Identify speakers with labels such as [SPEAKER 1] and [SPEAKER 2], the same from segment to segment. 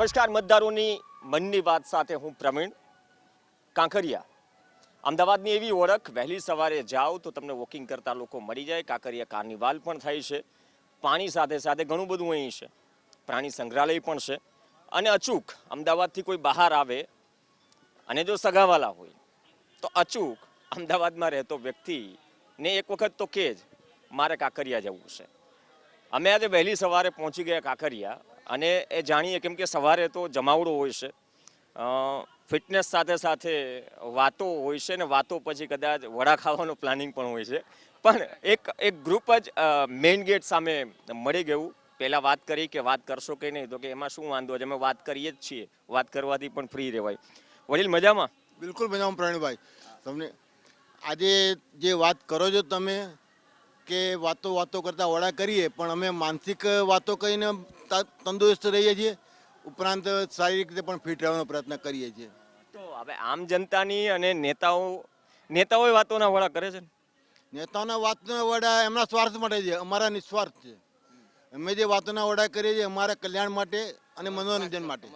[SPEAKER 1] નમસ્કાર, મતદારોની મનની વાત સાથે હું પ્રવીણ કાંકરિયા. અમદાવાદની એવી ઓળખ, વહેલી સવારે જાઓ તો તમને વોકિંગ કરતા લોકો મળી જાય. કાંકરિયા કાર્નિવાલ પણ થાય છે. પાણી સાથે સાથે ઘણું બધું અહીં છે. પ્રાણી સંગ્રહાલય પણ છે. અને અચૂક અમદાવાદથી કોઈ બહાર આવે અને જો સગાવાલા હોય, તો અચૂક અમદાવાદમાં રહેતો વ્યક્તિને એક વખત તો કે જ, મારે કાંકરિયા જવું છે. અમે આજે વહેલી સવારે પહોંચી ગયા કાંકરિયા. અને એ જાણીએ કેમ કે સવારે તો જમાવડો હોય છે. ફિટનેસ સાથે સાથે વાતો હોય છે ને વાતો પછી કદાચ વડા ખાવાનું પ્લાનિંગ પણ હોય છે. પણ એક એક ગ્રુપ જ મેઇન ગેટ સામે મળી ગયું. પહેલાં વાત કરી કે વાત કરશો કે નહીં? તો કે એમાં શું વાંધો છે? અમે વાત કરીએ જ છીએ. વાત કરવાથી પણ ફ્રી રહેવાય. વડીલ, મજામાં?
[SPEAKER 2] બિલકુલ મજામાં પ્રવીણભાઈ. તમને આજે જે વાત કરો છો તમે કે વાતો વાતો કરતાં વડા કરીએ, પણ અમે માનસિક વાતો કરીને તંદુરસ્ત રહીએ છીએ ઉપરાંત શારીરિક રીતે પણ ફિટ રહેવાનો પ્રયત્ન કરીએ છીએ.
[SPEAKER 1] તો હવે આમ જનતાની અને નેતાઓ નેતાઓ વાતોના વડા કરે છે ને?
[SPEAKER 2] નેતાઓના વાતના વડા એમના સ્વાર્થ માટે છે અમારા નિસ્વાર્થ છે. અમે જે વાતોના વડા કરીએ છીએ અમારા કલ્યાણ માટે અને મનોરંજન માટે.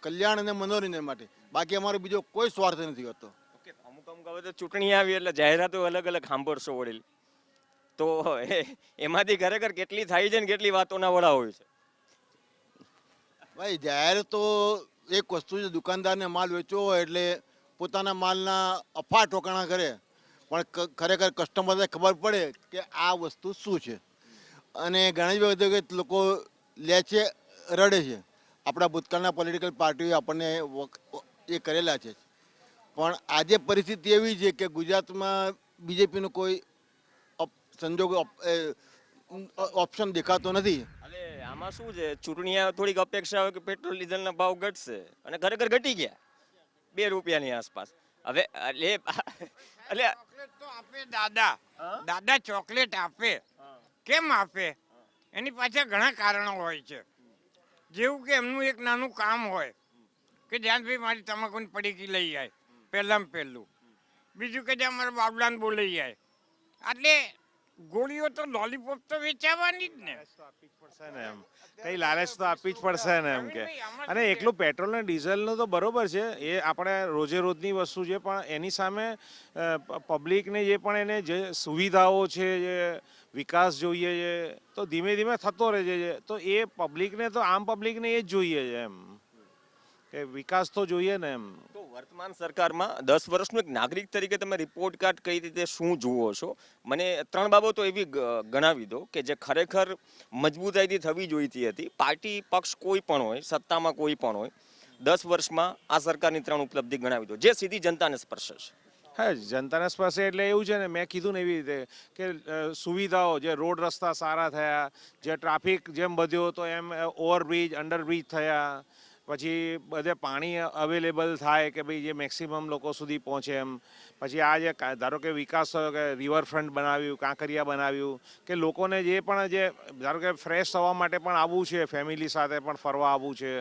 [SPEAKER 2] કલ્યાણ અને મનોરંજન માટે. બાકી અમારો બીજો કોઈ સ્વાર્થ નથી હોતો.
[SPEAKER 1] અમુક અમુક હવે તો ચૂંટણી આવી એટલે જાહેરાતો અલગ અલગ સાંભળશો વડીલ. તો એમાંથી ખરેખર કેટલી થાય છે ને કેટલી વાતોના વડા હોય છે.
[SPEAKER 2] ભાઈ, જાહેર તો એક વસ્તુ છે, દુકાનદારને માલ વેચવો હોય એટલે પોતાના માલના અફા ઠોકાણા કરે. પણ ખરેખર કસ્ટમરને ખબર પડે કે આ વસ્તુ શું છે. અને ઘણી વખત લોકો લે છે, રડે છે. આપણા ભૂતકાળના પોલિટિકલ પાર્ટીઓ આપણને એ કરેલા છે. પણ આજે પરિસ્થિતિ એવી છે કે ગુજરાતમાં બીજેપીનું કોઈ સંજોગો ઓપ્શન દેખાતો નથી.
[SPEAKER 1] આમાં શું છે? ચૂંટણી થોડીક અપેક્ષા હોય કે પેટ્રોલ ડીઝલના ભાવ ઘટશે. અને ખરેખર ઘટી ગયા. બે રૂપિયાની આસપાસ. હવે એટલે એટલે
[SPEAKER 3] તો આપે દાદા. દાદા ચોકલેટ આપે. કેમ આપે? એની પાછળ ઘણા કારણો હોય છે. જેવું કે એમનું એક નાનું કામ હોય કે ભાઈ મારી તમાકુની પડીકી લઈ જાય. પહેલાં પહેલું. બીજું કે જ્યાં મારા બાબલાને બોલાઈ જાય. એટલે ગોળીઓ તો લોલીપોપ તો વેચાવાની જ ને.
[SPEAKER 4] તો જ પડશે ને એમ. કઈ લાલચ તો આપવી જ પડશે ને એમ કે. અને એકલું પેટ્રોલ ને ડીઝલનું તો બરોબર છે એ આપણે રોજે રોજની વસ્તુ છે પણ એની સામે પબ્લિકને જે પણ એને જે સુવિધાઓ છે જે વિકાસ જોઈએ છે તો ધીમે ધીમે થતો રહે છે તો એ પબ્લિકને તો આમ પબ્લિકને એ જ જોઈએ છે એમ. કે વિકાસ તો જોઈએ ને એમ.
[SPEAKER 1] તો વર્તમાન સરકારમાં દસ વર્ષનું એક નાગરિક તરીકે તમે રિપોર્ટ કાર્ડ કઈ રીતે શું જુઓ છો? મને ત્રણ બાબતો એવી ગણાવી દો કે જે ખરેખર મજબૂતાઈથી થવી જોઈતી હતી. પાર્ટી પક્ષ કોઈ પણ હોય સત્તામાં કોઈ પણ હોય દસ વર્ષમાં આ સરકારની ત્રણ ઉપલબ્ધિ ગણાવી દો. જે સીધી જનતાને સ્પર્શે છે.
[SPEAKER 4] હા જનતાના સ્પર્શે એટલે એવું છે ને મેં કીધું ને એવી રીતે કે સુવિધાઓ જે રોડ રસ્તા સારા થયા જે ટ્રાફિક જેમ વધ્યો તો એમ ઓવરબ્રિજ અંડરબ્રિજ થયા પછી બધે પાણી અવેલેબલ થાય કે ભાઈ જે મેક્સિમમ લોકો સુધી પહોંચે એમ. પછી આ જે ધારો કે વિકાસ થયો કે રિવરફ્રન્ટ બનાવ્યું, કાંકરિયા બનાવ્યું, કે લોકોને જે પણ જે, ધારો કે ફ્રેશ થવા માટે પણ આવવું છે ફેમિલી સાથે પણ ફરવા આવવું છે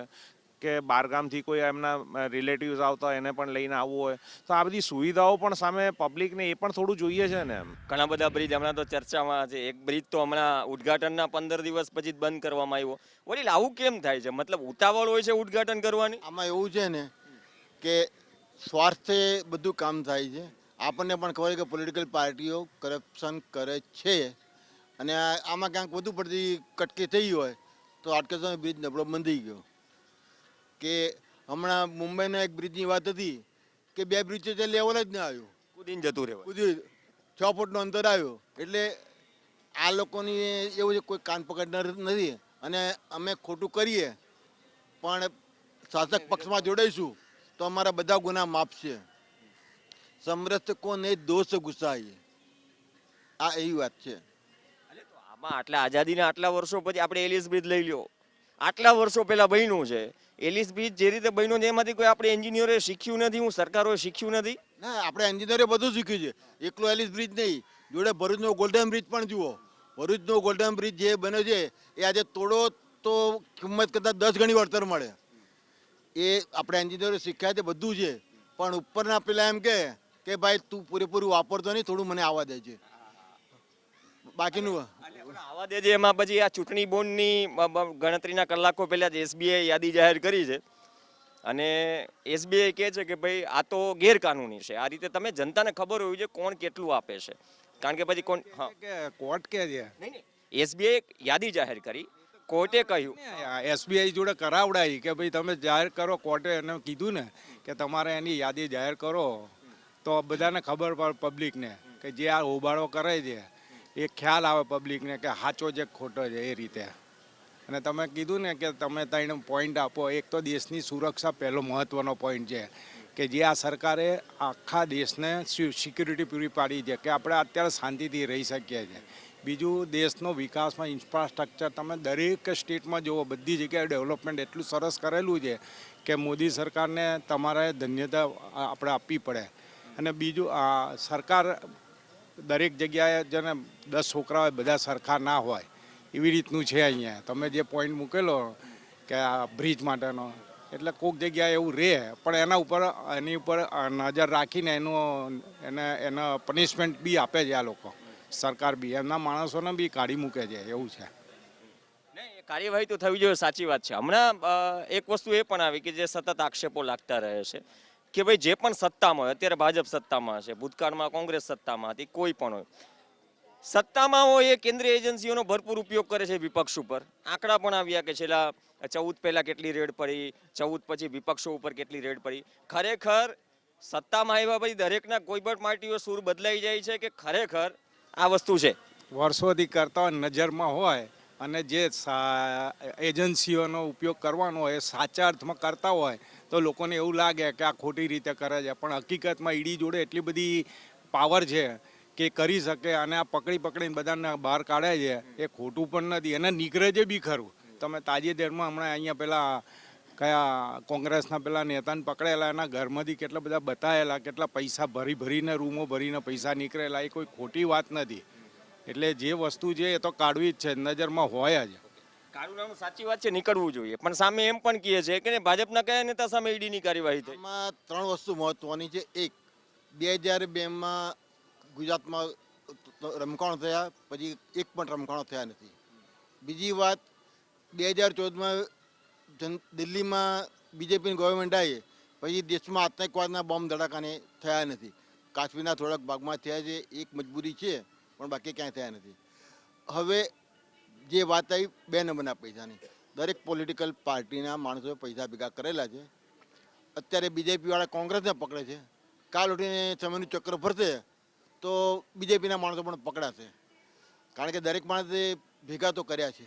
[SPEAKER 4] કે બહારગામથી કોઈ એમના રિલેટિવ્સ આવતા હોય એને પણ લઈને આવવું હોય. તો આ બધી સુવિધાઓ પણ સામે પબ્લિકને એ પણ થોડું જોઈએ છે ને એમ.
[SPEAKER 1] ઘણા બધા બ્રિજ હમણાં તો ચર્ચામાં છે. એક બ્રિજ તો હમણાં ઉદઘાટનના પંદર દિવસ પછી જ બંધ કરવામાં આવ્યો. વડીલ આવું કેમ થાય છે? મતલબ ઉતાવળ હોય છે ઉદઘાટન કરવાની?
[SPEAKER 2] આમાં એવું છે ને કે સ્વાર્થે બધું કામ થાય છે. આપણને પણ ખબર છે કે પોલિટિકલ પાર્ટીઓ કરપ્શન કરે છે. અને આમાં ક્યાંક વધુ પડતી કટકી થઈ હોય તો આટકે સમય બ્રિજ નબળો બંધી ગયો. કે હમણાં મુંબઈના એક બ્રિજની વાત હતી કે બે બ્રિજ તો લેવલ જ ના આવ્યું.
[SPEAKER 1] કુદીને જતું રહેવાય.
[SPEAKER 2] કુદી છ ફૂટનો અંતર આવ્યો. એટલે આ લોકોની એવું છે કોઈ કાન પકડનાર નથી અને અમે ખોટું કરીએ પણ શાસક પક્ષમાં જોડાઈશું તો અમારા બધા ગુના માફ છે. સમરસ કોને દોષ ગુસાઈ આ એવી વાત છે.
[SPEAKER 1] આમાં આટલા આઝાદીના આટલા વર્ષો પછી આપણે એલિસ બ્રિજ લઈ લ્યો. આટલા વર્ષો પહેલા બન્યું છે. એલિસ બ્રિજ જે રીતે બન્યો છે એમાંથી કોઈ આપણે એન્જિનિયરે શીખ્યું નથી, હું સરકારોએ શીખ્યું નથી.
[SPEAKER 2] ના, આપણે એન્જિનિયરે બધું શીખ્યું છે. એકલો એલિસ બ્રિજ નહીં. જોડે ભરૂચનો ગોલ્ડન બ્રિજ પણ જુઓ. ભરૂચનો ગોલ્ડન બ્રિજ જે બન્યો છે, એ આજે તોડો તો કિંમત કરતાં દસ ગણી વળતર મળે. એ આપણે એન્જિનિયરો શીખ્યા છે, બધું છે. પણ ઉપરના પેલા એમ કે કે ભાઈ, તું પૂરેપૂરું વાપરતો નહીં, થોડું મને આવવા છે બાકીનું?
[SPEAKER 1] આવા દેજે એમાં પછી આ ચૂંટણી બોન્ડની ગણતરીના કલાકો પહેલાં જ એસબીઆઈ યાદી જાહેર કરી છે. અને એસબીઆઈ કહે છે કે ભાઈ આ તો ગેરકાનૂની છે. આ રીતે તમે જનતાને ખબર હોવી જોઈએ કોણ કેટલું આપે છે. કારણ કે પછી કોણ
[SPEAKER 5] કોર્ટ કે છે?
[SPEAKER 1] એસબીઆઈ યાદી જાહેર કરી. કોર્ટે કહ્યું.
[SPEAKER 5] એસબીઆઈ જોડે કરાવડાવી કે ભાઈ તમે જાહેર કરો કોર્ટે એને કીધું ને કે તમારે એની યાદી જાહેર કરો. તો બધાને ખબર પડે પબ્લિકને કે જે આ હોબાળો કરે છે એ ખ્યાલ આવે પબ્લિકને કે સાચો છે ખોટો છે એ રીતે. અને તમે કીધું ને કે તમે ત્રણ પોઈન્ટ આપો, એક તો દેશની સુરક્ષા પહેલો મહત્ત્વનો પોઈન્ટ છે કે જે આ સરકારે આખા દેશને સિક્યુરિટી પૂરી પાડી છે કે આપણે અત્યારે શાંતિથી રહી શકીએ છીએ. બીજું, દેશનો વિકાસમાં ઇન્ફ્રાસ્ટ્રક્ચર તમે દરેક સ્ટેટમાં જુઓ બધી જગ્યાએ ડેવલપમેન્ટ એટલું સરસ કરેલું છે કે મોદી સરકારને તમારે ધન્યતા આપણે આપવી પડે. અને બીજું સરકાર દરેક જગ્યાએ જેને દસ છોકરા હોય, બધા સરખા ના હોય, એવી રીતનું છે અહીંયા. તમે જે પોઈન્ટ મૂકેલો કે આ બ્રિજ માટેનો, એટલે કોઈક જગ્યાએ એવું રહે, પણ એના ઉપર, એની ઉપર નજર રાખીને એનું, એને એને પનિશમેન્ટ બી આપે છે આ લોકો. સરકાર બી, એમના માણસોને બી કાઢી મૂકે છે, એવું છે.
[SPEAKER 1] કાર્યવાહી તો થવી જોઈએ, સાચી વાત છે. હમણાં એક વસ્તુ એ પણ આવી કે જે સતત આક્ષેપો લાગતા રહે છે. કે ભાઈ જે પણ સત્તામાં હોય, અત્યારે ભાજપ સત્તામાં છે ભૂતકાળમાં કોંગ્રેસ સત્તામાં હતી, કોઈ પણ હોય. સત્તામાં હોય એ કેન્દ્રીય એજન્સીઓનો ભરપૂર ઉપયોગ કરે છે વિપક્ષ ઉપર. આંકડા પણ આવ્યા કે છેલ્લા ચૌદ પહેલાં કેટલી રેડ પડી, ચૌદ પછી વિપક્ષો ઉપર કેટલી રેડ પડી. ખરેખર સત્તામાં આવ્યા પછી દરેકના કોઈ પણ પાર્ટીઓ સૂર બદલાઈ જાય છે કે ખરેખર આ વસ્તુ છે?
[SPEAKER 5] વર્ષોથી કરતા નજરમાં હોય અને જે એજન્સીઓનો ઉપયોગ કરવાનો હોય, સાચા અર્થમાં કરતા હોય તો લોકોને એવું લાગે કે આ ખોટી રીતે કરે છે. પણ હકીકતમાં ઈડી જોડે એટલી બધી પાવર છે કે કરી શકે અને આ પકડી પકડીને બધાને બહાર કાઢે છે, એ ખોટું પણ નથી. એને નીકળે છે બી ખરું. તમે તાજેતરમાં હમણાં અહીંયા પેલા કયા કોંગ્રેસના પેલા નેતાને પકડેલા, એના ઘરમાંથી કેટલા બધા બતાવેલા કેટલા પૈસા ભરી ભરીને, રૂમો ભરીને પૈસા નીકળેલા, એ કોઈ ખોટી વાત નથી. એટલે જે વસ્તુ છે એ તો કાઢવી જ છે, નજરમાં હોય જ.
[SPEAKER 1] કાનૂનાનું સાચી વાત છે, નીકળવું જોઈએ. પણ સામે એમ પણ કહે છે કે ભાજપના કયા નેતા સામે ઈડીની કાર્યવાહી થઈ?
[SPEAKER 2] આમાં ત્રણ વસ્તુ મહત્વની છે. એક, બે હજાર બેમાં ગુજરાતમાં રમકાણો થયા, પછી એક પણ રમખાણો થયા નથી. બીજી વાત, બે હજાર ચૌદમાં જન, દિલ્હીમાં બીજેપીની ગવર્મેન્ટ આવી, પછી દેશમાં આતંકવાદના બોમ્બ ધડાકાને થયા નથી. કાશ્મીરના થોડાક ભાગમાં થયા છે, એક મજબૂરી છે, પણ બાકી ક્યાંય થયા નથી. હવે જે વાત આવી બે નંબરના પૈસાની. દરેક પોલિટિકલ પાર્ટીના માણસોએ પૈસા ભેગા કરેલા છે. અત્યારે બીજેપીવાળા કોંગ્રેસને પકડે છે. કાલ ઉઠીને સમયનું ચક્ર ફરશે તો બીજેપીના માણસો પણ પકડાશે. કારણ કે દરેક માણસે ભેગા તો કર્યા છે.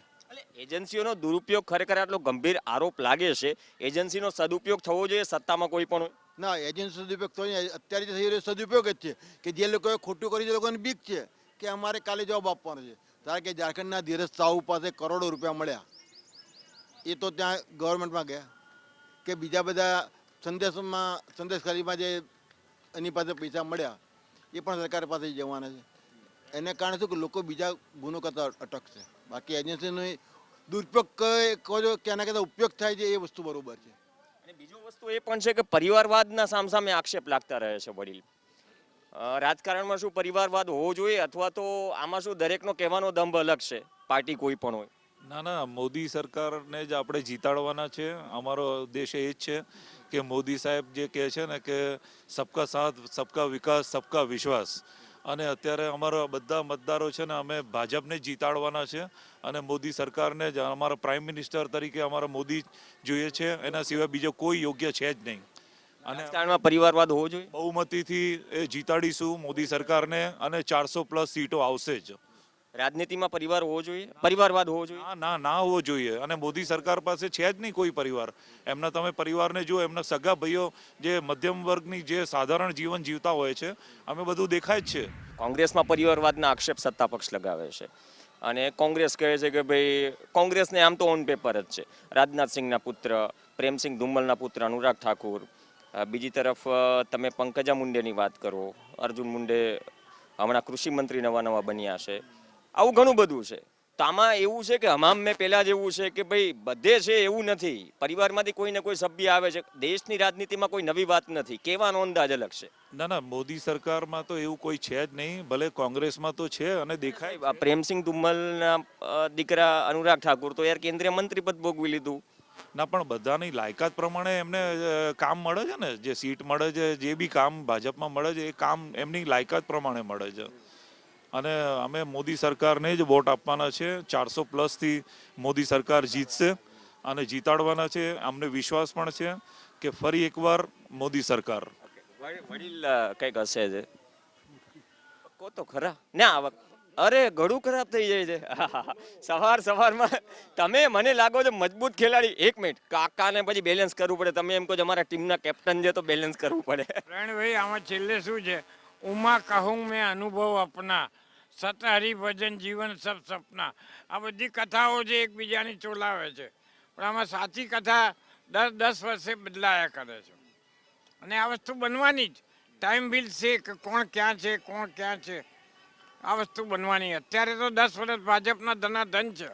[SPEAKER 1] એજન્સીઓનો દુરુપયોગ ખરેખર આટલો ગંભીર આરોપ લાગે છે. એજન્સીનો સદુપયોગ થવો જોઈએ સત્તામાં કોઈ પણ
[SPEAKER 2] ના એજન્સી સદુપયોગ થયો અત્યારે થઈ રહ્યો સદુપયોગ જ છે. કે જે લોકોએ ખોટું કર્યું છે લોકોને બીક છે. કે અમારે કાલે જવાબ આપવાનો છે. ત્યારે કે ઝારખંડના ધીરજ સાહુ પાસે કરોડો રૂપિયા મળ્યા. એ તો ત્યાં ગવર્મેન્ટમાં ગયા. કે બીજા બધા સંદેશમાં, સંદેશકારીમાં જે એની પાસે પૈસા મળ્યા, એ પણ સરકાર પાસે જવાના છે. એને કારણે શું કે લોકો બીજા ગુનો કરતા અટકશે બાકી એજન્સીનો દુરુપયોગ કહે- છો કે એના કરતાં ઉપયોગ થાય છે એ વસ્તુ બરોબર છે.
[SPEAKER 1] અને બીજું વસ્તુ એ પણ છે કે પરિવારવાદના સામસામે આક્ષેપ લાગતા રહે છે વડીલ. રાજકારણમાં શું પરિવારવાદ હોવો જોઈએ અથવા તો આમાં શું દરેકનો કહેવાનો દંભ અલગ છે? પાર્ટી કોઈ પણ હોય.
[SPEAKER 6] ના ના, મોદી સરકારને જ આપણે જીતાડવાના છે. અમારો ઉદ્દેશ એ જ છે કે મોદી સાહેબ જે કહે છે ને કે સબકા સાથ, સબકા વિકાસ, સબકા વિશ્વાસ. અને અત્યારે અમારા બધા મતદારો છે ને અમે ભાજપને જીતાડવાના છે અને મોદી સરકારને જ, અમારા પ્રાઇમ મિનિસ્ટર તરીકે અમારા મોદી જોઈએ છે. એના સિવાય બીજો કોઈ યોગ્ય છે જ નહીં.
[SPEAKER 1] રાજકારણમાં પરિવારવાદ હોવો જોઈએ?
[SPEAKER 6] બહુમતીથી એ જીતાડીશું મોદી સરકારને અને ચારસો પ્લસ સીટો આવશે જ.
[SPEAKER 1] રાજનીતિમાં પરિવાર હોવો જોઈએ? પરિવારવાદ હોવો જોઈએ?
[SPEAKER 6] ના ના ના હોવો જોઈએ. અને મોદી સરકાર પાસે છે જ નહીં કોઈ પરિવાર. એમના તમે પરિવારને જો એમના સગા ભાઈઓ જે મધ્યમ વર્ગની જે સાધારણ જીવન જીવતા હોય છે અમે બધું દેખાય જ છે.
[SPEAKER 1] કોંગ્રેસમાં પરિવારવાદના આક્ષેપ સત્તા પક્ષ લગાવે છે. અને કોંગ્રેસ કહે છે કે ભાઈ કોંગ્રેસને આમ તો ઓન પેપર જ છે. રાજનાથ સિંહના પુત્ર પ્રેમસિંહ ધુમ્મલના પુત્ર અનુરાગ ઠાકુર બીજી તરફ તમે પંકજા મુંડેની વાત કરો. અર્જુન મુંડે હમણાં કૃષિ મંત્રી નવા નવા બન્યા છે. આવું ઘણું બધું છે. તો આમાં એવું છે કે હમામ મેં પહેલા જેવું છે કે ભાઈ બધે છે એવું નથી. પરિવારમાંથી કોઈ ને કોઈ સભ્ય આવે છે. દેશની રાજનીતિમાં કોઈ નવી વાત નથી. કહેવાનો અંદાજ અલગ છે?
[SPEAKER 6] ના ના મોદી સરકારમાં તો એવું કોઈ છે જ નહીં. ભલે કોંગ્રેસમાં તો છે અને દેખાય
[SPEAKER 1] આ પ્રેમસિંહ ધુમ્મલના દીકરા અનુરાગ ઠાકુર તો યાર કેન્દ્રીય મંત્રી પદ ભોગવી લીધું.
[SPEAKER 6] ના, પણ બધાની લાયકાત પ્રમાણે એમને કામ મળે છે ને? જે સીટ મળે છે, જે બી કામ ભાજપમાં મળે છે, એ કામ એમની લાયકાત પ્રમાણે મળે છે. અને અમે મોદી સરકારને જ વોટ આપવાના છે. ચારસો પ્લસથી મોદી સરકાર જીતશે અને જીતાડવાના છે. અમને વિશ્વાસ પણ છે કે ફરી એકવાર મોદી સરકાર.
[SPEAKER 1] વડીલ- કંઈક હશે છે તો ખરા? ના આ અરે ઘણું ખરાબ થઈ જાય છે. સવાર સવારમાં તમે મને લાગો છો મજબૂત ખેલાડી. એક મિનિટ. કાકાને પછી બેલેન્સ કરવું પડે. તમે એમ કહો છો અમારા ટીમના કેપ્ટન છે તો બેલેન્સ કરવું પડે.
[SPEAKER 3] ભાઈ, આમાં છેલ્લે શું છે? ઉમા કહું મેં અનુભવ અપના. સતહરી ભજન જીવન સબ સપના. આ બધી કથાઓ જે એકબીજાની ચોલાવે છે. પણ આમાં સાચી કથા દર દસ વર્ષે બદલાયા કરે છે. અને આ વસ્તુ બનવાની જ. ટાઈમ બિલ છે કે કોણ ક્યાં છે, કોણ ક્યાં છે? આ વસ્તુ બનવાની. અત્યારે તો દસ વર્ષ ભાજપના ધનાધન છે.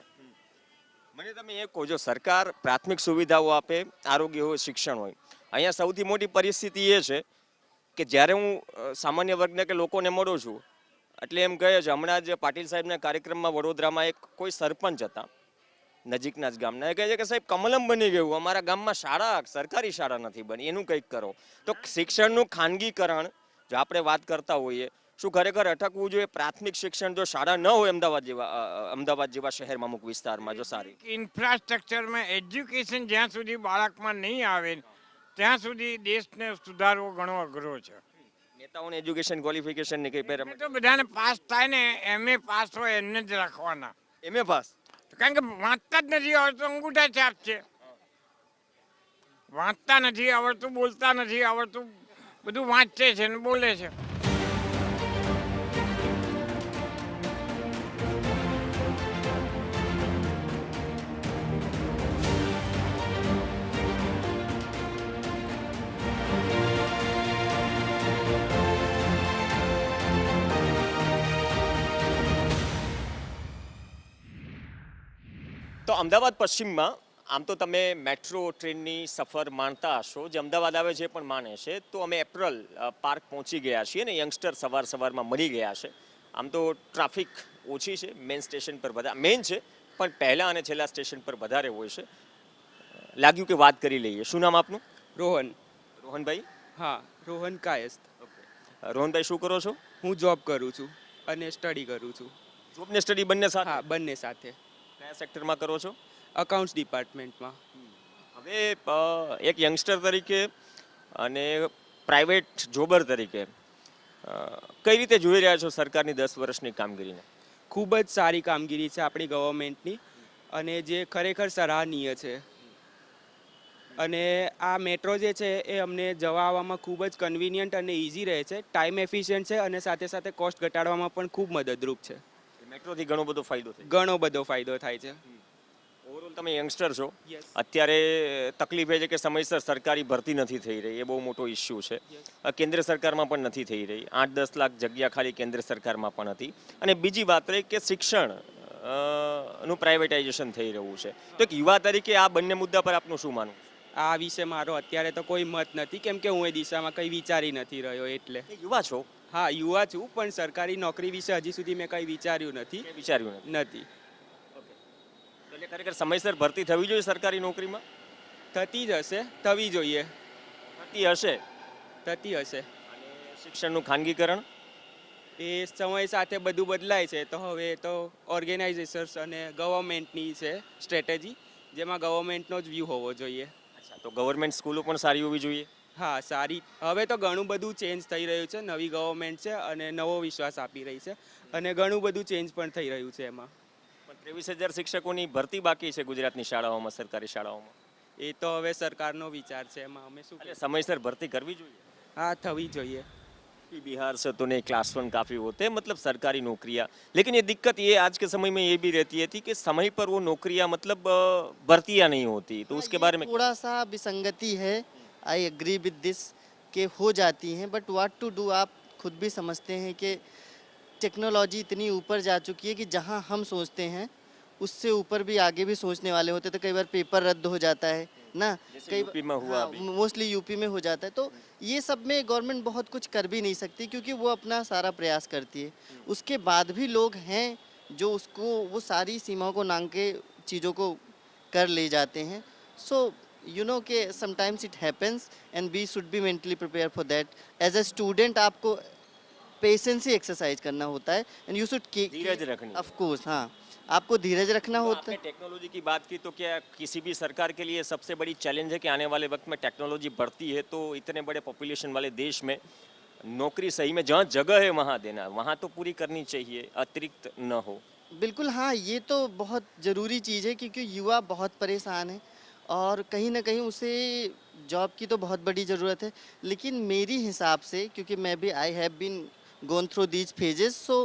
[SPEAKER 1] મને તમે એ કહો છો સરકાર પ્રાથમિક સુવિધાઓ આપે, આરોગ્ય હોય, શિક્ષણ હોય, અહીંયા સૌથી મોટી પરિસ્થિતિ એ છે કે જ્યારે હું સામાન્ય વર્ગને કે લોકોને મળું છું, એટલે એમ કહે છે, હમણાં જ પાટીલ સાહેબના કાર્યક્રમમાં વડોદરામાં એક કોઈ સરપંચ હતા, નજીકના જ ગામના. એ કહે છે કે સાહેબ, કમલમ બની ગયું, અમારા ગામમાં શાળા, સરકારી શાળા નથી બની, એનું કંઈક કરો. તો શિક્ષણનું ખાનગીકરણ, જો આપણે વાત કરતા હોઈએ શું ખરેખર અટકવું જોઈએ? પ્રાથમિક શિક્ષણ જો શાળા ન હોય અમદાવાદ જેવા અમદાવાદ જેવા શહેરમાં અમુક વિસ્તારમાં જો સારી.
[SPEAKER 3] ઇન્ફ્રાસ્ટ્રક્ચરમાં એજ્યુકેશન જ્યાં સુધી બાળકમાં નહીં આવે ત્યાં સુધી દેશને સુધારવો ઘણો અઘરો છે.
[SPEAKER 1] નેતાઓને એજ્યુકેશન ક્વોલિફિકેશનની કઈ
[SPEAKER 3] અમે તો બધાને પાસ થાય ને એમએ પાસ હોય એમને જ રાખવાના.
[SPEAKER 1] MA pass?
[SPEAKER 3] કારણ કે વાંચતા જ નથી આવડતું અંગૂઠા છાપ છે. વાંચતા નથી આવડતું બોલતા નથી આવડતું બધું વાંચે છે ને બોલે છે.
[SPEAKER 1] તો અમદાવાદ પશ્ચિમમાં આમ તો તમે મેટ્રો ટ્રેનની સફર માણતા હશો જે અમદાવાદ આવે છે પણ માને છે તો અમે એપ્રલ પાર્ક પહોંચી ગયા છીએ ને યંગસ્ટર સવાર સવારમાં મળી ગયા છે. આમ તો ટ્રાફિક ઓછી છે મેઇન સ્ટેશન પર બધા મેઇન છે પણ પહેલાં અને છેલ્લા સ્ટેશન પર વધારે હોય છે. લાગ્યું કે વાત કરી લઈએ. શું નામ આપનું?
[SPEAKER 7] રોહન.
[SPEAKER 1] રોહનભાઈ?
[SPEAKER 7] હા રોહન કાયસ્ત
[SPEAKER 1] રોહનભાઈ શું કરો છો?
[SPEAKER 7] હું જોબ કરું છું અને સ્ટડી કરું છું.
[SPEAKER 1] જોબ ને સ્ટડી બંને સાથે?
[SPEAKER 7] હા બંને સાથે.
[SPEAKER 1] કયા સેક્ટરમાં કરો છો?
[SPEAKER 7] અકાઉન્ટ્સ ડિપાર્ટમેન્ટમાં
[SPEAKER 1] હવે એક યંગસ્ટર તરીકે અને પ્રાઇવેટ જોબર તરીકે કઈ રીતે જોઈ રહ્યા છો સરકારની દસ વર્ષની કામગીરીને?
[SPEAKER 7] ખૂબ જ સારી કામગીરી છે આપણી ગવર્મેન્ટની અને જે ખરેખર સરાહનીય છે. અને આ મેટ્રો જે છે એ અમને જવા આવવામાં ખૂબ જ કન્વિનિયન્ટ અને ઇઝી રહે છે ટાઈમ એફિશિયન્ટ છે અને સાથે સાથે કોસ્ટ ઘટાડવામાં પણ ખૂબ મદદરૂપ છે.
[SPEAKER 1] મેટ્રોથી ઘણો બધો ફાયદો થાય.
[SPEAKER 7] ઘણો બધો ફાયદો થાય છે.
[SPEAKER 1] ઓવરઓલ તમે યંગસ્ટર છો. અત્યારે તકલીફ એ છે કે સમયસર સરકારી ભરતી નથી થઈ રહી. એ બહુ મોટો ઇસ્યુ છે. કેન્દ્ર સરકારમાં પણ નથી થઈ રહી. આઠ દસ લાખ જગ્યા ખાલી કેન્દ્ર સરકારમાં પણ હતી. અને બીજી વાત રહી કે શિક્ષણનું પ્રાઇવેટાઇઝેશન થઈ રહ્યું છે. તો એક યુવા તરીકે આ બંને મુદ્દા પર આપનું શું માનવું?
[SPEAKER 7] આ વિશે મારો અત્યારે તો કોઈ મત નથી. કેમ કે હું એ દિશામાં કંઈ વિચારી નથી રહ્યો એટલે.
[SPEAKER 1] યુવા છો?
[SPEAKER 7] હા યુવા છું પણ સરકારી નોકરી વિશે હજી સુધી મેં કંઈ વિચાર્યું નથી.
[SPEAKER 1] વિચાર્યું
[SPEAKER 7] નથી?
[SPEAKER 1] એટલે ખરેખર સમયસર ભરતી થવી જોઈએ સરકારી નોકરીમાં?
[SPEAKER 7] થતી જ હશે થવી જોઈએ.
[SPEAKER 1] થતી હશે?
[SPEAKER 7] થતી હશે.
[SPEAKER 1] શિક્ષણનું ખાનગીકરણ?
[SPEAKER 7] એ સમય સાથે બધું બદલાય છે તો હવે તો ઓર્ગેનાઇઝેશન્સ અને ગવર્મેન્ટની છે સ્ટ્રેટેજી જેમાં ગવર્મેન્ટનો જ વ્યૂ હોવો જોઈએ.
[SPEAKER 1] અચ્છા તો ગવર્મેન્ટ સ્કૂલો પણ સારી હોવી જોઈએ?
[SPEAKER 7] હા સારી હવે તો ઘણું બધું ચેન્જ થઈ રહ્યું છે નવી ગવર્મેન્ટ છે અને નવો વિશ્વાસ આપી રહી છે અને ઘણું બધું ચેન્જ પણ થઈ રહ્યું છે એમાં
[SPEAKER 1] પણ ત્રેવીસ હજાર શિક્ષકોની ભરતી બાકી છે ગુજરાતની શાળાઓમાં સરકારી શાળાઓમાં
[SPEAKER 7] એ તો હવે સરકારનો વિચાર છે એમાં અમે શું
[SPEAKER 1] એટલે સમયસર ભરતી કરવી જોઈએ
[SPEAKER 7] હા થવી જોઈએ
[SPEAKER 1] बिहार से तो नहीं क्लास वन काफ़ी होते हैं मतलब सरकारी नौकरियां लेकिन ये दिक्कत ये आज के समय में ये भी रहती है थी कि समय पर वो नौकरियां मतलब अ, भर्तियां नहीं होती तो उसके बारे में
[SPEAKER 8] थोड़ा सा विसंगति है आई एग्री विद दिस के हो जाती हैं बट व्हाट टू डू आप खुद भी समझते हैं कि टेक्नोलॉजी इतनी ऊपर जा चुकी है कि जहाँ हम सोचते हैं उससे ऊपर भी आगे भी सोचने वाले होते तो कई बार पेपर रद्द हो जाता है ना? कई
[SPEAKER 1] यूपी में हुआ अभी।
[SPEAKER 8] मोस्टली यूपी में हो जाता है तो ये सब में गवर्नमेंट बहुत कुछ कर भी नहीं सकती क्योंकि वो अपना सारा प्रयास करती है। उसके बाद भी लोग हैं जो उसको वो सारी सीमाओं को नांग के चीज़ों को कर ले जाते हैं। सो यू नो के sometimes it happens and we should be mentally prepare for that as a student आपको पेशेंस ही एक्सरसाइज करना होता है एंड यू शुड
[SPEAKER 1] धीरज रखनी।
[SPEAKER 8] ऑफ़ कोर्स हाँ। आपको धीरज रखना
[SPEAKER 1] तो
[SPEAKER 8] होता है
[SPEAKER 1] टेक्नोलॉजी की बात की तो क्या किसी भी सरकार के लिए सबसे बड़ी चैलेंज है कि आने वाले वक्त में टेक्नोलॉजी बढ़ती है? तो इतने बड़े पॉपुलेशन वाले देश में नौकरी सही में जहाँ जगह है वहाँ देना वहाँ तो पूरी करनी चाहिए अतिरिक्त न हो।
[SPEAKER 8] बिल्कुल हाँ ये तो बहुत ज़रूरी चीज़ है क्योंकि युवा बहुत परेशान है। और कहीं ना कहीं उसे जॉब की तो बहुत बड़ी ज़रूरत है लेकिन मेरी हिसाब से क्योंकि मैं भी I have been gone through these phases so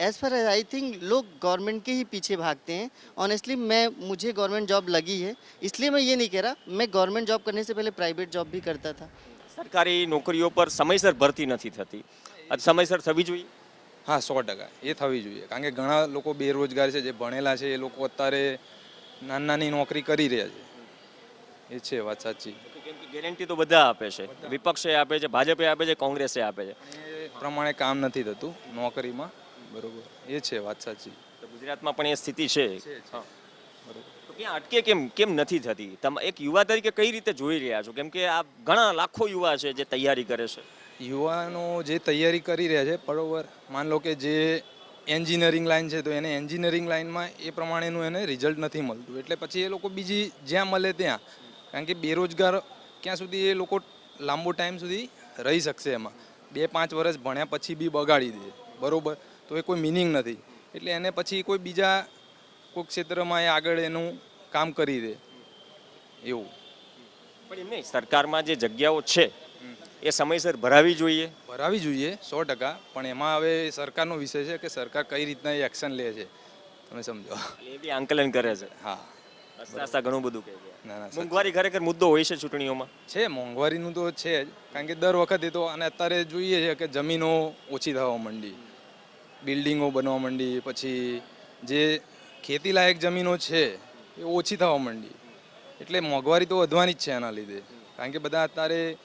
[SPEAKER 8] as far as I think लोग गवर्नमेंट के ही पीछे भागते हैं ऑनेस्टली मैं मुझे गवर्नमेंट जॉब लगी है इसलिए मैं ये नहीं कह रहा मैं गवर्नमेंट जॉब करने से पहले प्राइवेट जॉब भी करता था
[SPEAKER 1] સરકારી નોકરીઓ પર સમયસર ભરતી નથી થતી આ સમયસર થવી જોઈએ
[SPEAKER 9] હા સો ટકા એ થવી જોઈએ કારણ કે ઘણા લોકો બેરોજગાર છે જે ભણેલા છે એ લોકો અત્યારે નાની નાની નોકરી કરી રહ્યા છે એ છે વાત સાચી.
[SPEAKER 1] ગેરંટી તો બધા આપે છે. વિપક્ષે આપે છે ભાજપે આપે છે કોંગ્રેસે આપે છે.
[SPEAKER 9] એ પ્રમાણે કામ નથી થતું નોકરીમાં બરોબર. એ છે વાત સાચી.
[SPEAKER 1] તો ગુજરાતમાં પણ એ સ્થિતિ છે. હા.
[SPEAKER 9] બરોબર.
[SPEAKER 1] તો ક્યાં અટકે કેમ કેમ નથી થતી? તમે એક યુવા તરીકે કઈ રીતે જોઈ રહ્યા છો? કેમ કે આ ઘણા લાખો યુવા છે જે તૈયારી કરે છે.
[SPEAKER 9] યુવાનો જે તૈયારી કરી રહ્યા છે બરોબર. માન લો કે જે એન્જિનિયરિંગ લાઈન છે તો એને એન્જિનિયરિંગ લાઈનમાં એ પ્રમાણેનું એને રિઝલ્ટ નથી મળતું. એટલે પછી એ લોકો બીજી જ્યાં મળે ત્યાં કારણ કે બેરોજગાર ક્યાં સુધી એ લોકો લાંબો ટાઈમ સુધી રહી શકશે એમાં. બે પાંચ વર્ષ ભણ્યા પછી બી બગાડી દે. બરોબર? તો એ કોઈ મિનિંગ નથી. એટલે એને પછી કોઈ બીજા કોઈ ક્ષેત્રમાં એ આગળ એનું કામ કરી દે. એવું.
[SPEAKER 1] પણ એમ નહીં સરકારમાં જે જગ્યાઓ છે એ સમયસર ભરાવી જોઈએ?
[SPEAKER 9] ભરાવી જોઈએ સો ટકા. પણ એમાં હવે સરકારનો વિષય છે કે સરકાર કઈ રીતના એ એક્શન લે છે. તમે સમજો.
[SPEAKER 1] એ બી આંકલન કરે છે.
[SPEAKER 9] હા.
[SPEAKER 1] હસતા ઘણું બધું કહે છે.
[SPEAKER 9] ના ના.
[SPEAKER 1] મોંઘવારી ખરેખર મુદ્દો હોય છે ચૂંટણીઓમાં.
[SPEAKER 9] છે મોંઘવારીનું તો છે જ. કારણ કે દર વખતે તો અને અત્યારે જોઈએ છે કે જમીનો ઓછી થવા માંડી બિલ્ડિંગો બનવા માંડી પછી જે ખેતીલાયક જમીનો છે એ ઓછી થવા માંડી. એટલે મોંઘવારી તો વધવાની જ છે એના લીધે. કારણ કે બધા અત્યારે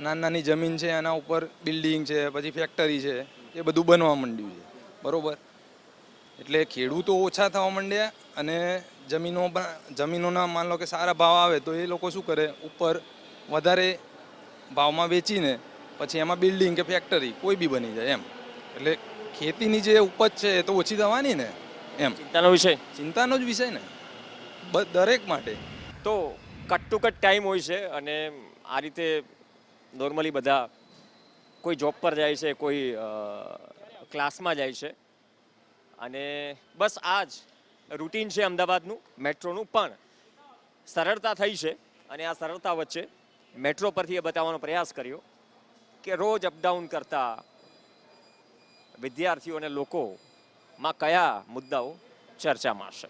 [SPEAKER 9] નાની નાની જમીન છે એના ઉપર બિલ્ડિંગ છે પછી ફેક્ટરી છે એ બધું બનવા માંડ્યું છે. બરોબર? એટલે ખેડૂતો ઓછા થવા માંડ્યા અને જમીનો જમીનોના માન લો કે સારા ભાવ આવે તો એ લોકો શું કરે? ઉપર વધારે ભાવમાં વેચીને પછી એમાં બિલ્ડિંગ કે ફેક્ટરી કોઈ બી બની જાય એમ. એટલે ખેતીની જે ઉપજ છે એ તો ઓછી થવાની ને એમ.
[SPEAKER 1] ચિંતાનો વિષય?
[SPEAKER 9] ચિંતાનો જ વિષય ને. દરેક માટે.
[SPEAKER 1] તો કટ ટુ કટ ટાઈમ હોય છે અને આ રીતે નોર્મલી બધા કોઈ જોબ પર જાય છે કોઈ ક્લાસમાં જાય છે. અને બસ આ જ રૂટીન છે અમદાવાદનું, મેટ્રોનું પણ સરળતા થઈ છે અને આ સરળતા વચ્ચે મેટ્રો પરથી એ બતાવવાનો પ્રયાસ કર્યો કે રોજ અપડાઉન કરતા વિદ્યાર્થીઓ અને લોકોમાં કયા મુદ્દાઓ ચર્ચામાં છે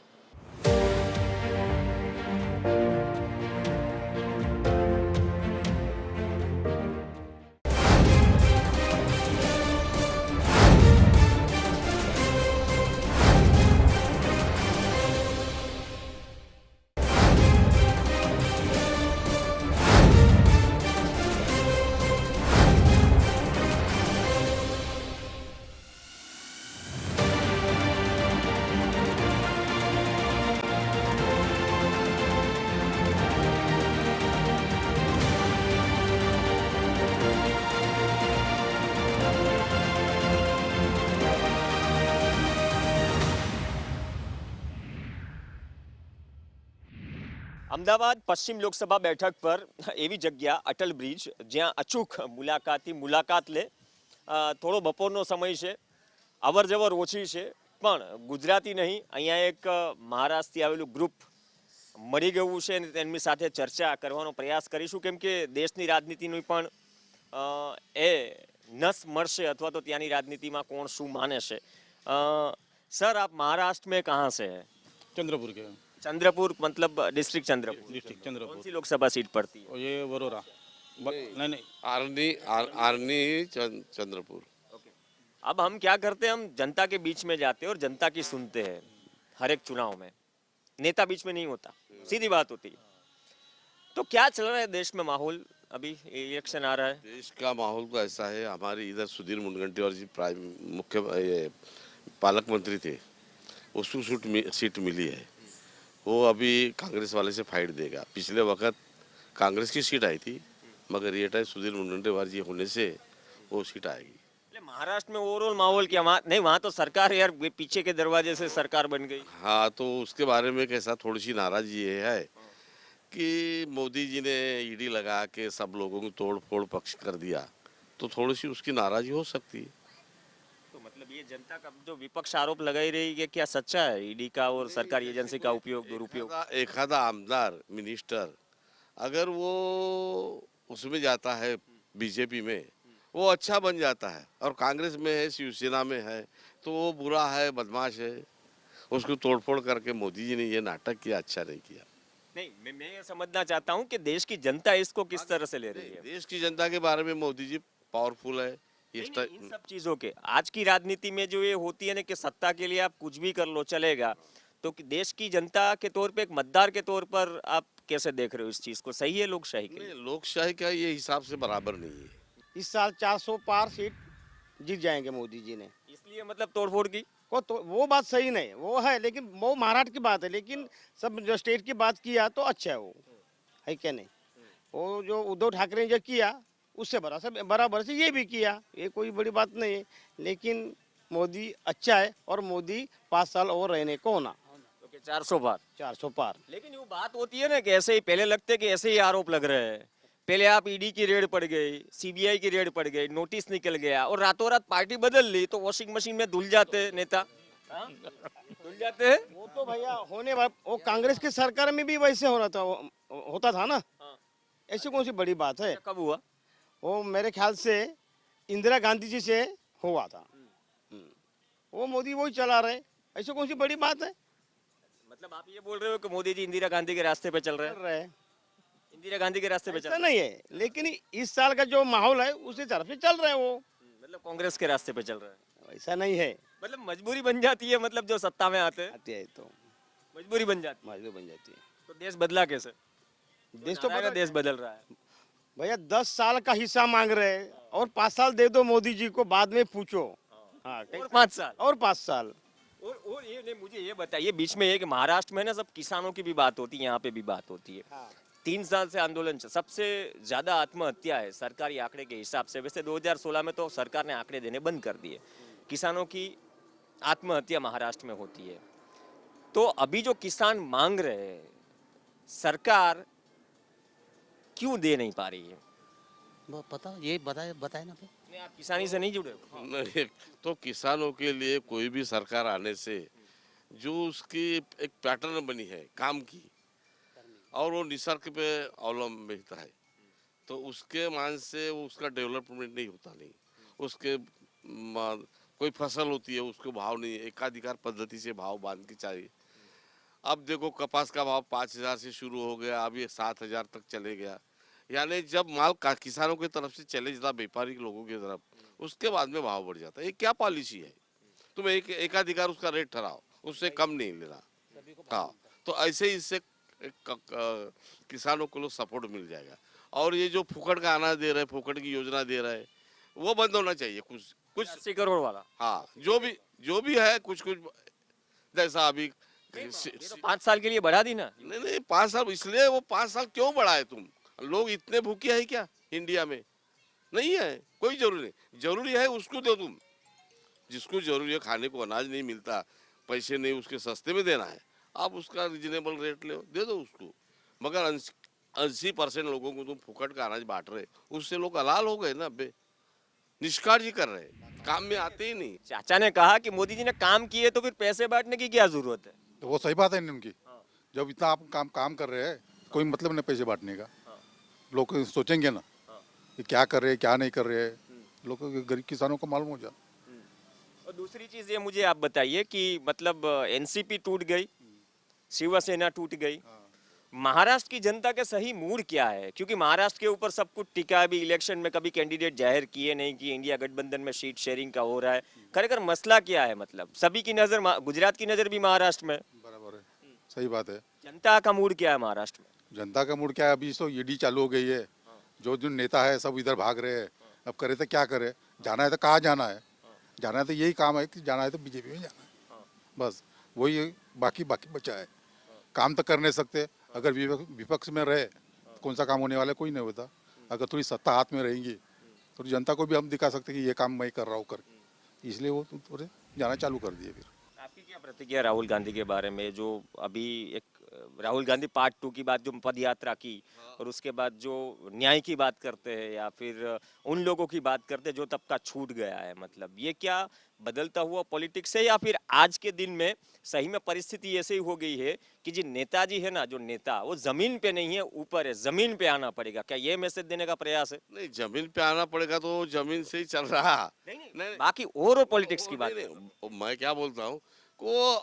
[SPEAKER 1] અમદાવાદ પશ્ચિમ લોકસભા બેઠક પર એવી જગ્યા, અટલ બ્રિજ, જ્યાં અચૂક મુલાકાતી મુલાકાત લે. થોડો બપોરનો સમય છે અવર જવર ઓછી છે, પણ ગુજરાતી નહીં, અહીંયા એક મહારાષ્ટ્રથી આવેલું ગ્રુપ મળી ગયું છે અને તેમની સાથે ચર્ચા કરવાનો પ્રયાસ કરીશું. કેમ કે દેશની રાજનીતિનું પણ એ નસ મળશે અથવા તો ત્યાંની રાજનીતિમાં કોણ શું માને છે. સર, આપ મહારાષ્ટ્ર મેં કહા સે?
[SPEAKER 10] ચંદ્રપુર કે.
[SPEAKER 1] चंद्रपुर मतलब डिस्ट्रिक्ट चंद्रपुर।
[SPEAKER 10] डिस्ट्रिक्ट
[SPEAKER 1] कौन
[SPEAKER 10] चंद्रपुर
[SPEAKER 1] सी लोकसभा सीट पड़ती है?
[SPEAKER 10] और ये वरोरा। ब- नहीं नहीं
[SPEAKER 11] आर्नी आर, आर्नी चंद, चंद्रपुर।
[SPEAKER 1] अब हम क्या करते हैं? हम जनता के बीच में जाते हैं और जनता की सुनते हैं हर एक चुनाव में। नेता बीच में नहीं होता सीधी बात होती है। तो क्या चल रहा है देश में माहौल? अभी इलेक्शन आ रहा है।
[SPEAKER 11] देश का माहौल तो ऐसा है हमारे इधर सुधीर मुनगंटीवार जी प्राइम मुख्य ये पालक मंत्री थे उसको सीट मि- सीट मिली है। वो अभी कांग्रेस वाले से फाइट देगा। पिछले वक्त कांग्रेस की सीट आई थी मगर ये टाइम सुधीर मुनगंटीवार जी होने से वो सीट आएगी।
[SPEAKER 1] महाराष्ट्र में ओवरऑल माहौल क्या? वहाँ नहीं वहाँ तो सरकार यार पीछे के दरवाजे से सरकार बन गई।
[SPEAKER 11] हाँ तो उसके बारे में कैसा थोड़ी सी नाराज़गी ये है कि मोदी जी ने ईडी लगा के सब लोगों को तोड़ फोड़ पक्ष कर दिया तो थोड़ी सी उसकी नाराज़गी हो सकती है।
[SPEAKER 1] ये जनता का जो विपक्ष आरोप लगाई रही है क्या सच्चा है ईडी का और सरकारी एजेंसी का उपयोग दुरुपयोग
[SPEAKER 11] एखादा- आमदार मिनिस्टर अगर वो उसमें जाता है बीजेपी में वो अच्छा बन जाता है और कांग्रेस में है शिवसेना में है तो वो बुरा है बदमाश है उसको तोड़फोड़ करके मोदी जी ने ये नाटक किया अच्छा नहीं किया
[SPEAKER 1] नहीं मैं मैं ये समझना चाहता हूँ कि देश की जनता इसको किस तरह से ले रही है
[SPEAKER 11] देश की जनता के बारे में मोदी जी पावरफुल है
[SPEAKER 1] इन सब चीज़ों के आज की राजनीति में जो ये होती है ना कि सत्ता के लिए आप कुछ भी कर लो चलेगा। तो देश की जनता के तौर पे एक मतदार के तौर पर आप कैसे देख रहे हो इस चीज़ को? सही है लोकशाही के
[SPEAKER 11] लोकशाही का ये हिसाब से बराबर नहीं है।
[SPEAKER 10] इस साल 400 पार सीट जीत जाएँगे मोदी जी ने।
[SPEAKER 1] इसलिए मतलब तोड़फोड़ की?
[SPEAKER 10] को तो वो बात सही नहीं वो है लेकिन वो महाराष्ट्र की बात है लेकिन सब जो स्टेट की बात किया तो अच्छा है वो है क्या नहीं? वो जो उद्धव ठाकरे ने जो किया उससे बड़ा से बराबर से ये भी किया ये कोई बड़ी बात नहीं है। लेकिन मोदी अच्छा है और मोदी पाँच साल और रहने को होना।
[SPEAKER 1] तो चार सौ बार?
[SPEAKER 10] चार सौ पार।
[SPEAKER 1] लेकिन वो बात होती है ना कि ऐसे ही पहले लगते कि ऐसे ही आरोप लग रहे हैं। पहले आप ईडी की रेड पड़ गई सीबीआई की रेड पड़ गई नोटिस निकल गया और रातों रात पार्टी बदल ली तो वॉशिंग मशीन में धुल जाते हैं नेता। हाँ? धुल जाते हैं?
[SPEAKER 10] वो तो भैया होने वो कांग्रेस की सरकार में भी वैसे होना था होता था ना?
[SPEAKER 1] हाँ।
[SPEAKER 10] ऐसी कौन सी बड़ी बात है?
[SPEAKER 1] कब हुआ?
[SPEAKER 10] वो मेरे ख्याल से इंदिरा गांधी जी से हुआ था। हम्म। वो मोदी वही चला रहे ऐसे कौन सी बड़ी बात है?
[SPEAKER 1] मतलब आप ये बोल रहे हो कि मोदी जी इंदिरा गांधी के रास्ते पे चल रहे हैं?
[SPEAKER 10] रहे
[SPEAKER 1] इंदिरा गांधी के रास्ते पे चल
[SPEAKER 10] नहीं है। लेकिन इस साल का जो माहौल है उसी तरफ़ से चल रहे हैं वो।
[SPEAKER 1] मतलब कांग्रेस के रास्ते पे चल रहे हैं।
[SPEAKER 10] ऐसा नहीं है।
[SPEAKER 1] मतलब मजबूरी बन जाती है मतलब जो सत्ता में आते हैं।
[SPEAKER 10] आती है तो।
[SPEAKER 1] मजबूरी बन जाती
[SPEAKER 10] मजबूर बन जाती है।
[SPEAKER 1] है तो देश बदला कैसे?
[SPEAKER 10] देश तो बदल-
[SPEAKER 1] देश बदल रहा है।
[SPEAKER 10] भैया दस साल का हिस्सा मांग रहे हैं और पाँच साल दे दो मोदी जी को बाद में पूछो। हाँ।
[SPEAKER 1] और पाँच साल?
[SPEAKER 10] और पाँच साल।
[SPEAKER 1] और और ये नहीं मुझे ये बताइए बीच में एक महाराष्ट्र में ना सब किसानों की भी बात होती है यहाँ पे भी बात होती है। तीन साल से आंदोलन सबसे ज़्यादा आत्महत्या है सरकारी आंकड़े के हिसाब से। वैसे 2016 में तो सरकार ने आंकड़े देने बंद कर दिए। किसानों की आत्महत्या महाराष्ट्र में होती है। तो अभी जो किसान मांग रहे हैं सरकार क्यों दे नहीं पा रही है?
[SPEAKER 12] पता ये बताए बताए ना फिर।
[SPEAKER 1] नहीं, आप किसानी से नहीं जुड़े हो?
[SPEAKER 11] नहीं तो किसानों के लिए कोई भी सरकार आने से जो उसकी एक पैटर्न बनी है काम की और वो निसर्ग पे अवलंबित है तो उसके मान से वो उसका डेवलपमेंट नहीं होता नहीं। उसके कोई फ़सल होती है उसको भाव नहीं एकाधिकार पद्धति से भाव बाँध के चाहिए। अब देखो कपास का भाव पाँच हज़ार से शुरू हो गया अब ये सात हज़ार तक चले गया। यानी जब माल का किसानों की तरफ़ से चले जाता व्यापारिक लोगों की तरफ़ उसके बाद में भाव बढ़ जाता है। ये क्या पॉलिसी है? तुम एक एकाधिकार उसका रेट ठहराओ उससे कम नहीं लेना। हाँ तो ऐसे ही इससे किसानों को लोग सपोर्ट मिल जाएगा। और ये जो फुकट का आना दे रहे हैं फुकट की योजना दे रहे हैं वो बंद होना चाहिए कुछ कुछ
[SPEAKER 1] अस्सी करोड़ वाला।
[SPEAKER 11] हाँ जो भी जो भी है कुछ कुछ जैसा अभी
[SPEAKER 1] पाँच साल के लिए बढ़ा दी ना?
[SPEAKER 11] नहीं नहीं पाँच साल इसलिए वो पाँच साल क्यों बढ़ाए तुम? लोग इतने भूखे हैं क्या इंडिया में? नहीं है कोई ज़रूरी नहीं। ज़रूरी है उसको दो तुम। जिसको ज़रूरी है खाने को अनाज नहीं मिलता पैसे नहीं उसके सस्ते में देना है आप उसका रिजनेबल रेट ले दे दो उसको। मगर अस्सी परसेंट लोगों को तुम फुकट का अनाज बांट रहे उससे लोग हलाल हो गए ना अबे निष्काळजी कर रहे। काम में आते ही नहीं।
[SPEAKER 1] चाचा ने कहा कि मोदी जी ने काम किए तो फिर पैसे बांटने की क्या ज़रूरत है?
[SPEAKER 13] तो वो सही बात है उनकी जब इतना आप काम काम कर रहे हैं कोई मतलब नहीं पैसे बांटने का। लोग सोचेंगे ना कि क्या कर रहे हैं क्या नहीं कर रहे हैं। लोग गरीब किसानों को मालूम हो जाए।
[SPEAKER 1] और दूसरी चीज़ ये मुझे आप बताइए कि मतलब एनसीपी टूट गई शिवसेना टूट गई महाराष्ट्र की जनता का सही मूड क्या है? क्योंकि महाराष्ट्र के ऊपर सब कुछ टिका है अभी इलेक्शन में कभी कैंडिडेट ज़ाहिर किए नहीं कि इंडिया गठबंधन में सीट शेयरिंग का हो रहा है। खरेखर मसला क्या है मतलब? सभी की नज़र गुजरात की नज़र भी महाराष्ट्र में।
[SPEAKER 13] बराबर है। सही बात है।
[SPEAKER 1] जनता का मूड क्या है महाराष्ट्र में?
[SPEAKER 13] जनता का मूड क्या है? अभी तो ईडी चालू हो गई है। जो जो नेता है सब इधर भाग रहे हैं। अब करे तो क्या करे? जाना है तो कहाँ जाना है? जाना है तो यही काम है कि जाना है तो बीजेपी में जाना है। बस वही बाकी बाकी बचा है। काम तो कर नहीं सकते। अगर विपक्ष में रहे तो कौन सा काम होने वाला है कोई नहीं होता। अगर थोड़ी सत्ता हाथ में रहेंगी तो जनता को भी हम दिखा सकते कि ये काम मैं कर रहा हूँ करके इसलिए वो थोड़े जाना चालू कर दिए फिर।
[SPEAKER 1] आपकी क्या प्रतिक्रिया राहुल गांधी के बारे में? जो अभी एक राहुल गांधी पार्ट टू की बात जो पद यात्रा की और उसके बाद जो न्याय की बात करते हैं या फिर उन लोगों की बात करते हैं जो तबका छूट गया है मतलब। ये क्या बदलता हुआ पॉलिटिक्स है या फिर आज के दिन में सही में परिस्थिति ऐसे ही हो गई है कि जी नेताजी है ना जो नेता वो ज़मीन पे नहीं है ऊपर है ज़मीन पे आना पड़ेगा क्या ये मैसेज देने का प्रयास है
[SPEAKER 11] नहीं ज़मीन पे आना पड़ेगा तो ज़मीन से ही चल रहा
[SPEAKER 1] नहीं नहीं,
[SPEAKER 11] नहीं।
[SPEAKER 1] बाकी ओवरऑल पॉलिटिक्स की बात हूँ।
[SPEAKER 11] मैं क्या बोलता हूँ को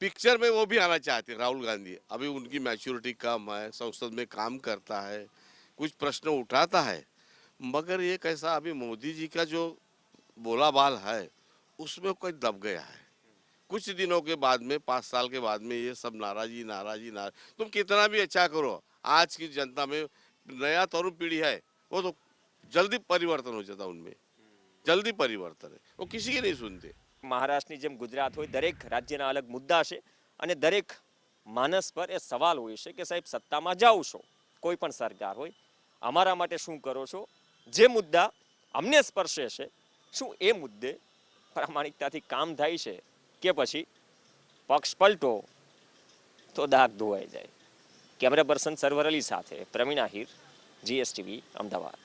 [SPEAKER 11] पिक्चर में वो भी आना चाहते राहुल गांधी अभी उनकी मैच्योरिटी कम है संसद में काम करता है कुछ प्रश्न उठाता है मगर ये कैसा अभी मोदी जी का जो बोला बाल है उसमें कोई दब गया है कुछ दिनों के बाद में पाँच साल के बाद में ये सब नाराजी नाराजी नाराज तुम कितना भी अच्छा करो आज की जनता में नया तरुण पीढ़ी है वो तो जल्दी परिवर्तन हो जाता उनमें જલ્દી પરિવર્તન હે वो किसी की नहीं सुनते
[SPEAKER 1] મહારાષ્ટ્રની જેમ ગુજરાત હોય દરેક રાજ્યના અલગ મુદ્દા છે અને દરેક માનસ પર એ સવાલ હોય છે કે સાહેબ સત્તામાં જાઓ છો કોઈ પણ સરકાર હોય અમારા માટે શું કરો છો જે મુદ્દા અમને સ્પર્શે છે શું એ મુદ્દે પ્રામાણિકતાથી કામ થાય છે કે પછી પક્ષ પલટો તો દાગ ધોવાઈ જાય. કેમેરા પર્સન સર્વર અલી સાથે પ્રવીણ આહિર જીએસટીવી અમદાવાદ.